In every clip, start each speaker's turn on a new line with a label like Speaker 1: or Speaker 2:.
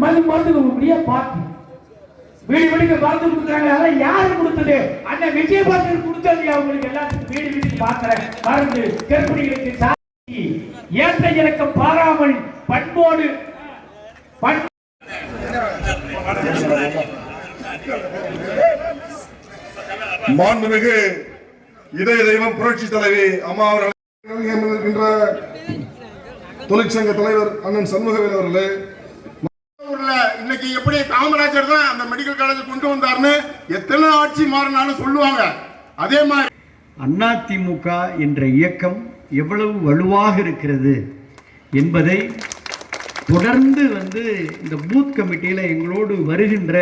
Speaker 1: மது மருந்து கொடுக்கக்கூடிய பார்த்து. வீடு வீடுக்கு மருந்து கொடுக்குறாங்க அதெல்லாம் யாரு கொடுத்தது? அண்ணன் விஜயபாஸ்கர் கொடுத்தது அவங்களுக்கு எல்லாத்துக்கும் வீடு வீட்டுக்கு மாத்திரை மருந்து கர்ப்பிணிகளுக்கு சாதி ஏற்ற இறக்கம் பாராமல் பண்போடு பண்
Speaker 2: மாண்புமிகு இதய தெய்வம் புரட்சி தலைவி அம்மா அவர்கள் தொழிற்சங்க தலைவர் அண்ணன் சண்முகவேல் அவர்களே
Speaker 3: இன்னைக்கு எப்படி காமராஜர் தான் அந்த மெடிக்கல் காலேஜ் கொண்டு வந்தார்னு எத்தனை ஆட்சி மாறினாலும் சொல்லுவாங்க. அதே மாதிரி
Speaker 4: அதிமுக என்ற இயக்கம் எவ்வளவு வலுவாக இருக்கிறது என்பதை தொடர்ந்து வந்து இந்த பூத் கமிட்டியில் எங்களோடு வருகின்ற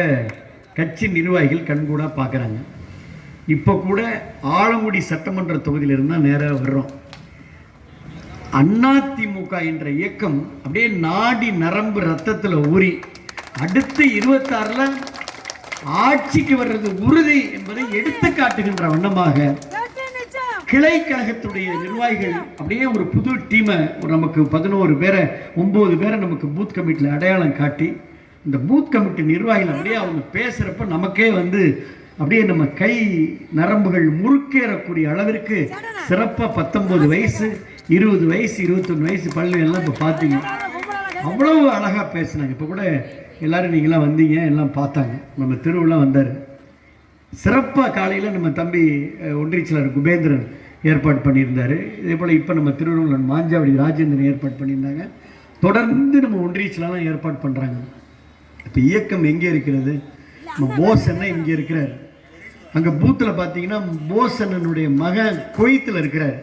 Speaker 4: கட்சி நிர்வாகிகள் கண்கூடா பார்க்குறாங்க. இப்போ கூட ஆலங்குடி சட்டமன்ற தொகுதியிலிருந்து தான் நேராக வர்றோம். அதிமுக என்ற இயக்கம் அப்படியே நாடி நரம்பு ரத்தத்தில் ஊறி அடுத்து இருபத்தாறுல ஆட்சிக்கு வர்றது உறுதி என்பதை எடுத்து காட்டுகின்ற வண்ணமாக கிளை கழகத்துடைய நிர்வாகிகள் அப்படியே ஒரு புது டீமை ஒரு நமக்கு பதினோரு பேரை ஒன்பது பேரை நமக்கு பூத் கமிட்டியில் அடையாளம் காட்டி இந்த பூத் கமிட்டி நிர்வாகிகள் அப்படியே அவங்க பேசுகிறப்ப நமக்கே வந்து அப்படியே நம்ம கை நரம்புகள் முறுக்கேறக்கூடிய அளவிற்கு சிறப்பாக பத்தொன்பது வயசு இருபது வயசு இருபத்தொன்று வயசு பள்ளி எல்லாம் இப்போ பார்த்தீங்க. அவ்வளவு அழகாக பேசினாங்க. இப்போ கூட எல்லோரும் நீங்களாம் வந்தீங்க எல்லாம் பார்த்தாங்க. நம்ம திருவிழா வந்தார். சிறப்பாக காலையில் நம்ம தம்பி அஹ், ஒன்றியச்சலர் குபேந்திரன் ஏற்பாடு பண்ணியிருந்தார். இதே போல் இப்போ நம்ம திருவள்ளுவர் மாஞ்சாவடி ராஜேந்திரன் ஏற்பாடு பண்ணியிருந்தாங்க. தொடர்ந்து நம்ம ஒன்றியச்சலாம் ஏற்பாடு பண்ணுறாங்க இப்போ இயக்கம் எங்கே இருக்கிறது? நம்ம போஸ் இங்கே இருக்கிறார். அங்கே பூத்தில் பார்த்தீங்கன்னா போஸ் மகன் கொய்த்தில் இருக்கிறார்.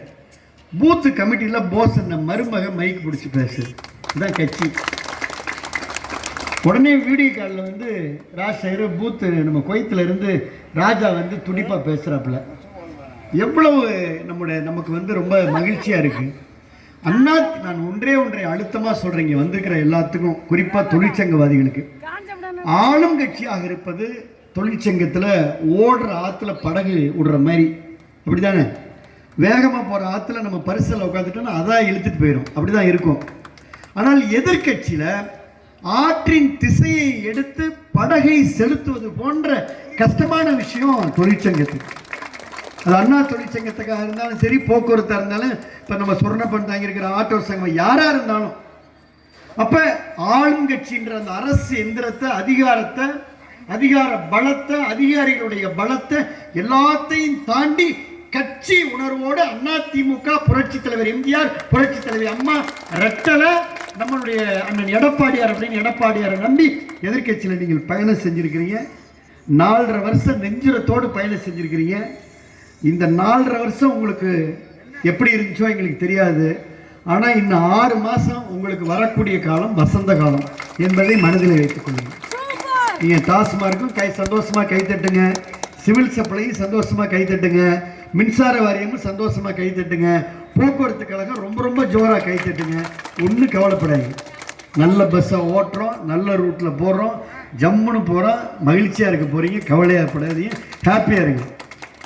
Speaker 4: பூத்து கமிட்டியில் போசன்ன மருமக மைக் பிடிச்சி பேசு இதுதான் கட்சி. உடனே வீடியோ காலில் வந்து ராஜ் பூத்து நம்ம குவைத்தில் இருந்து ராஜா வந்து துடிப்பாக பேசுகிறாப்புல எவ்வளவு நம்முடைய நமக்கு வந்து ரொம்ப மகிழ்ச்சியாக இருக்குது அண்ணா நான் ஒன்றே ஒன்றை அழுத்தமாக சொல்கிறேங்க வந்திருக்கிற எல்லாத்துக்கும் குறிப்பாக தொழிற்சங்கவாதிகளுக்கு. ஆளும் கட்சியாக இருப்பது தொழிற்சங்கத்தில் ஓடுற ஆற்றுல படகு விடுற மாதிரி. அப்படி தானே வேகமாக போகிற ஆற்றுல நம்ம பரிசலில் உட்காந்துட்டோம்னா அதான் இழுத்துட்டு போயிடும் அப்படி தான் இருக்கும். ஆனால் எதிர்க்கட்சியில் ஆற்றின் திசையை எடுத்து படகை செலுத்துவது போன்ற கஷ்டமான விஷயம் தொழிற்சங்கத்துக்கு. அது அண்ணா தொழிற்சங்கத்துக்காக இருந்தாலும் சரி போக்குவரத்தாக இருந்தாலும் இப்போ நம்ம சொர்ணப்பன் தாங்கியிருக்கிற ஆட்டோ சங்கம் யாராக இருந்தாலும். அப்போ ஆளுங்கட்சின்ற அந்த அரசு எந்திரத்தை அதிகாரத்தை அதிகார பலத்தை அதிகாரிகளுடைய பலத்தை எல்லாத்தையும் தாண்டி கட்சி உணர்வோடு அதிமுக புரட்சி தலைவர் எம்ஜிஆர் புரட்சி தலைவர் அம்மா ரெட்டலை நம்மளுடைய அண்ணன் எடப்பாடியார் அப்படின்னு எடப்பாடியாரை நம்பி எதிர்க்கட்சியில் நீங்கள் பயணம் செஞ்சுருக்கிறீங்க. நாலரை வருஷம் நெஞ்சுரத்தோடு பயணம் செஞ்சுருக்கிறீங்க. இந்த நாலரை வருஷம் உங்களுக்கு எப்படி இருந்துச்சோ எங்களுக்கு தெரியாது. ஆனால் இன்னும் ஆறு மாதம் உங்களுக்கு வரக்கூடிய காலம் வசந்த காலம் என்பதை மனதில் வைத்துக்கொள்ளுங்க நீங்கள் டாஸ்மார்க்கும் கை சந்தோஷமாக கைத்தட்டுங்க சிவில் சப்ளையும் சந்தோஷமாக கைத்தட்டுங்க மின்சார வாரியமும் சந்தோஷமாக கைத்தட்டுங்க போக்குவரத்து கழகம் ரொம்ப ரொம்ப ஜோராக கை தட்டுங்க. ஒன்றும் கவலைப்படாது நல்ல பஸ்ஸை ஓட்டுறோம் நல்ல ரூட்டில் போடுறோம் ஜம்முன்னு போகிறோம் மகிழ்ச்சியாக இருக்க போகிறீங்க கவலையாக படாதீங்க ஹாப்பியாக இருங்க.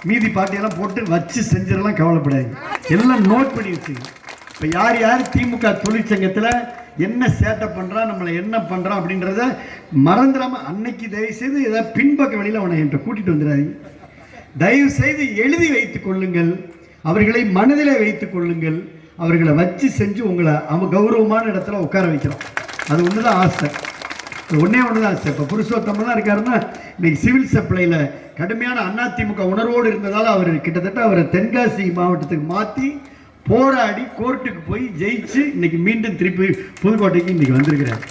Speaker 4: மீதி பாட்டியெல்லாம் போட்டு வச்சு செஞ்சிடலாம் கவலைப்படாதீங்க. எல்லாம் நோட் பண்ணி வச்சுங்க. இப்போ யார் யார் திமுக தொழிற்சங்கத்தில் என்ன சேட்டை பண்ணுறான் நம்மளை என்ன பண்ணுறான் அப்படின்றத மறந்துடாமல் அன்னைக்கு தயவு செய்து ஏதாவது பின்பக்க வழியில் அவனை என்கிட்ட கூட்டிகிட்டு வந்துடாதீங்க. தயவு செய்து எழுதி வைத்துக் கொள்ளுங்கள். அவர்களை மனதிலே வைத்துக் கொள்ளுங்கள். அவர்களை வச்சு செஞ்சு உங்களை அவ கௌரவமான இடத்துல உட்கார வைக்கிறோம். அது ஒன்று தான் ஆசை. ஒன்னே ஒன்று தான் ஆசை. இப்போ புருஷோத்தமன் தான் இருக்காருன்னா இன்னைக்கு சிவில் சப்ளையில் கடுமையான அதிமுக உணர்வோடு இருந்ததால் அவர் கிட்டத்தட்ட அவரை தென்காசி மாவட்டத்துக்கு மாற்றி போராடி கோர்ட்டுக்கு போய் ஜெயிச்சு இன்னைக்கு மீண்டும் திருப்பி புதுக்கோட்டைக்கு இன்னைக்கு வந்திருக்கிறார்.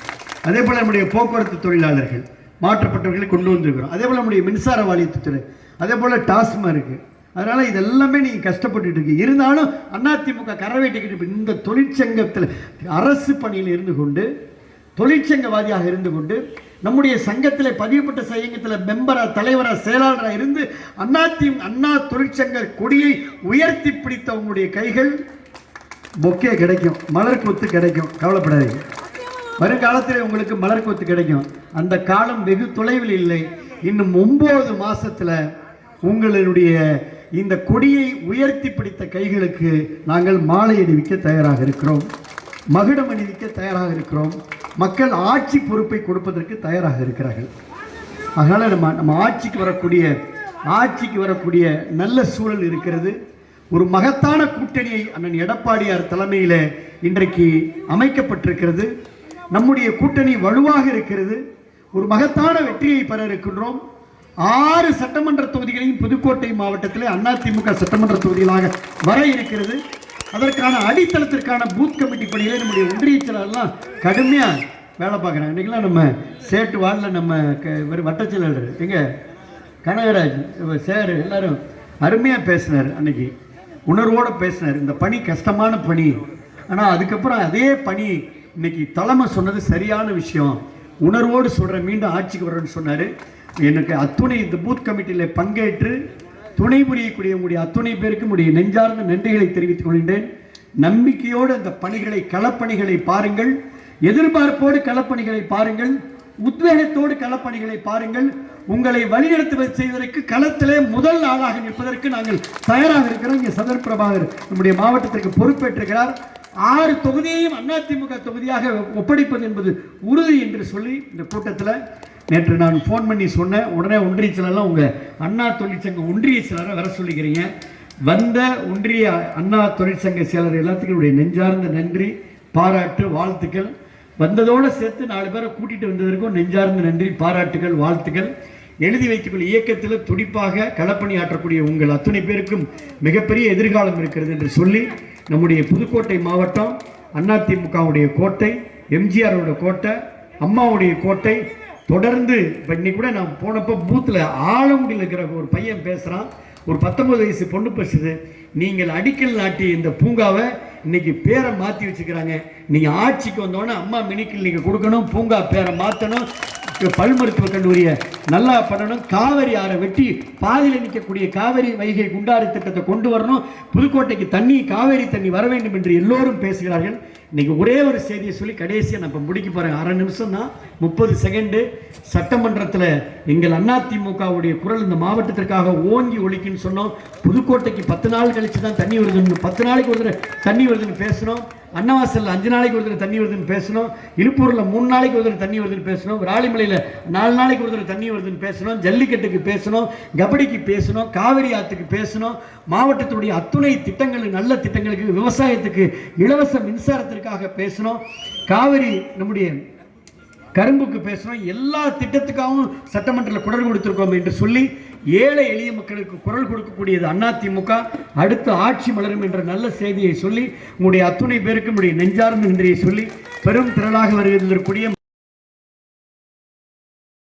Speaker 4: அதே போல் நம்முடைய போக்குவரத்து தொழிலாளர்கள் மாற்றப்பட்டவர்களை கொண்டு வந்திருக்கிறோம். அதே போல் நம்முடைய மின்சார வாரியத்துறை அதே போல் டாஸ்மா இருக்குது அதனால் இதெல்லாமே நீங்கள் கஷ்டப்பட்டுட்டு இருக்கீங்க. இருந்தாலும் அதிமுக கரவேட்டிக்கிட்டு இந்த தொழிற்சங்கத்தில் அரசு பணியில் இருந்து கொண்டு தொழிற்சங்கவாதியாக இருந்து கொண்டு நம்முடைய சங்கத்தில் பதிவுப்பட்ட சங்கத்தில் மெம்பரா தலைவராக செயலாளராக இருந்து அண்ணாத்தி அண்ணா தொழிற்சங்க கொடியை உயர்த்தி பிடித்த உங்களுடைய கைகள் பொக்கே கிடைக்கும். மலர் கொத்து கிடைக்கும். கவலைப்படாதீங்க. வருங்காலத்தில் உங்களுக்கு மலர் கொத்து கிடைக்கும். அந்த காலம் வெகு தொலைவில் இல்லை. இன்னும் ஒம்பது மாதத்தில் உங்களுடைய இந்த கொடியை உயர்த்தி பிடித்த கைகளுக்கு நாங்கள் மாலை அணிவிக்க தயாராக இருக்கிறோம். மகுடம் அணிவிக்க தயாராக இருக்கிறோம். மக்கள் ஆட்சி பொறுப்பை கொடுப்பதற்கு தயாராக இருக்கிறார்கள். அதனால் நம்ம நம்ம ஆட்சிக்கு வரக்கூடிய ஆட்சிக்கு வரக்கூடிய நல்ல சூழல் இருக்கிறது. ஒரு மகத்தான கூட்டணியை அண்ணன் எடப்பாடியார் தலைமையில் இன்றைக்கு அமைக்கப்பட்டிருக்கிறது. நம்முடைய கூட்டணி வலுவாக இருக்கிறது. ஒரு மகத்தான வெற்றியை பெற இருக்கின்றோம். ஆறு சட்டமன்ற தொகுதிகளையும் புதுக்கோட்டை மாவட்டத்தில் அதிமுக சட்டமன்ற தொகுதிகளாக வர இருக்கிறது. அதற்கான அடித்தளத்திற்கான பூத் கமிட்டி பணிகளை நம்முடைய ஒன்றிய செயலாளர்லாம் கடுமையாக வேலை பார்க்குறாங்க. இன்றைக்கெல்லாம் நம்ம சேட்டு வார்டில் நம்ம க இவர் செயலாளர். எங்கே கனகராஜ் சேர் எல்லாரும் அருமையாக பேசினார் அன்னைக்கு. உணர்வோடு பேசினார். இந்த பணி கஷ்டமான பணி. ஆனால் அதுக்கப்புறம் அதே பணி இன்னைக்கு தலைமை சொன்னது சரியான விஷயம். உணர்வோடு சொல்கிற மீண்டும் ஆட்சிக்கு வரேன்னு சொன்னார். எனக்கு அத்துணை இந்த பூத் கமிட்டியில் பங்கேற்று துணை புரியக்கூடிய உங்களுடைய அத்துணை பேருக்கு உடைய நெஞ்சார்ந்த நன்றிகளை தெரிவித்துக் கொள்கின்றேன். நம்பிக்கையோடு அந்த பணிகளை களப்பணிகளை பாருங்கள். எதிர்பார்ப்போடு களப்பணிகளை பாருங்கள். உத்வேகத்தோடு களப்பணிகளை பாருங்கள். உங்களை வழிநடத்துவது செய்வதற்கு களத்திலே முதல் ஆளாக நிற்பதற்கு நாங்கள் தயாராக இருக்கிறோம். இங்கே சதர் பிரபாகர் நம்முடைய மாவட்டத்திற்கு பொறுப்பேற்றிருக்கிறார். ஆறு தொகுதியையும் அதிமுக தொகுதியாக ஒப்படைப்பது என்பது உறுதி என்று சொல்லி இந்த கூட்டத்தில் நேற்று நான் ஃபோன் பண்ணி சொன்னேன். உடனே ஒன்றிய செயலெல்லாம் உங்கள் அண்ணா தொழிற்சங்க ஒன்றிய செயலரை வர சொல்லிக்கிறீங்க. வந்த ஒன்றிய அண்ணா தொழிற்சங்க செயலர் எல்லாத்துக்கும் நெஞ்சார்ந்த நன்றி பாராட்டு வாழ்த்துக்கள். வந்ததோடு சேர்த்து நாலு பேரை கூட்டிகிட்டு வந்ததற்கும் நெஞ்சார்ந்த நன்றி பாராட்டுகள் வாழ்த்துக்கள். எழுதி வைத்துக்கொள்ள இயக்கத்தில் துடிப்பாக களப்பணி ஆற்றக்கூடிய உங்கள் அத்தனை பேருக்கும் மிகப்பெரிய எதிர்காலம் இருக்கிறது என்று சொல்லி நம்முடைய புதுக்கோட்டை மாவட்டம் அதிமுகவுடைய கோட்டை எம்ஜிஆரோட கோட்டை அம்மாவுடைய கோட்டை தொடர்ந்து இப்போ இன்னைக்கு கூட நான் போனப்போ பூத்தில் ஆலங்குடியில் இருக்கிற ஒரு பையன் பேசுகிறான் ஒரு பத்தொம்பது வயசு பொண்ணு பேசுது. நீங்கள் அடிக்கல் நாட்டி இந்த பூங்காவை இன்னைக்கு பேரை மாற்றி வச்சுக்கிறாங்க. நீங்கள் ஆட்சிக்கு வந்தோடனே அம்மா மினிக்கில் நீங்கள் கொடுக்கணும் பூங்கா பேரை மாற்றணும் பல் மருத்துவ கல்லூரியை நல்லா பண்ணணும் காவிரி ஆறை வெட்டி பாதியில் நிற்கக்கூடிய காவிரி வைகை குண்டாறு திட்டத்தை கொண்டு வரணும். புதுக்கோட்டைக்கு தண்ணி காவேரி தண்ணி வர வேண்டும் என்று எல்லோரும் பேசுகிறார்கள். இன்னைக்கு ஒரே ஒரு செய்தியை சொல்லி கடைசியாக நான் இப்போ முடிக்க போகிறேன் அரை நிமிஷம் தான் முப்பது செகண்டு சட்டமன்றத்தில் எங்கள் அதிமுகவுடைய குரல் இந்த மாவட்டத்திற்காக ஓங்கி ஒழிக்குன்னு சொன்னோம். புதுக்கோட்டைக்கு பத்து நாள் கழிச்சு தான் தண்ணி வருதுன்னு பத்து நாளைக்கு ஒரு தடவை தண்ணி வருதுன்னு பேசணும் அன்னவாசலில் அஞ்சு நாளைக்கு ஒரு தடவை தண்ணி வருதுன்னு பேசணும் இருப்பூரில் மூணு நாளைக்கு ஒரு தடவை தண்ணி வருதுன்னு பேசணும் விராலிமலையில் நாலு நாளைக்கு ஒரு தடவை தண்ணி வருதுன்னு பேசணும் ஜல்லிக்கட்டுக்கு பேசணும் கபடிக்கு பேசணும் காவிரி ஆற்றுக்கு பேசணும் மாவட்டத்துடைய அத்துணை திட்டங்கள் நல்ல திட்டங்களுக்கு விவசாயத்துக்கு இலவச மின்சாரத்திற்காக பேசணும் காவிரி நம்முடைய கரும்புக்கு பேசணும் எல்லா திட்டத்துக்காகவும் சட்டமன்றத்தில் குரல் கொடுத்திருக்கோம் என்று சொல்லி ஏழை எளிய மக்களுக்கு குரல் கொடுக்கக்கூடியது அதிமுக அடுத்து ஆட்சி மலரும் என்ற நல்ல செய்தியை சொல்லி உங்களுடைய அத்துணை பேருக்கு உங்களுடைய நெஞ்சார்ந்த நன்றியை சொல்லி பெரும் திரளாக வருவதற்குரிய